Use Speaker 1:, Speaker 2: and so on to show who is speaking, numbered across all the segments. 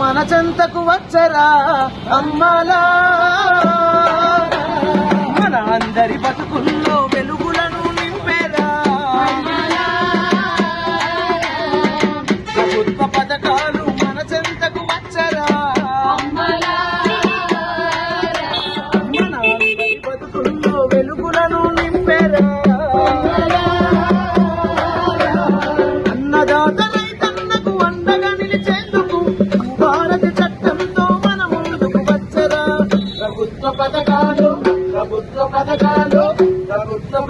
Speaker 1: మన చెంతకు వచ్చరా అమ్మలా? పథకాలు ప్రభుత్వ పథకాలు ప్రభుత్వ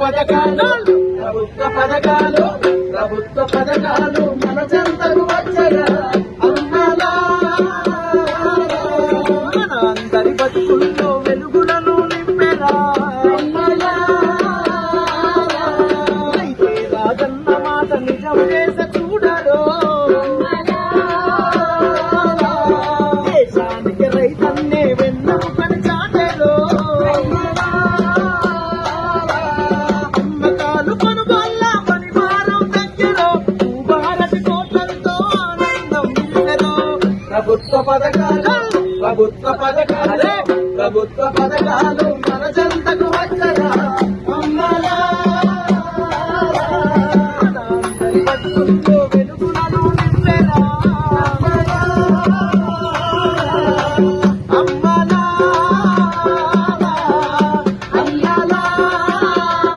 Speaker 1: పథకాలు ప్రభుత్వ పథకాలు ప్రభుత్వ పథకాలు. పథకాలు ప్రభుత్వ పథకాలే ప్రభుత్వ పథకాలు మన జంతకు వచ్చరా అమ్మలా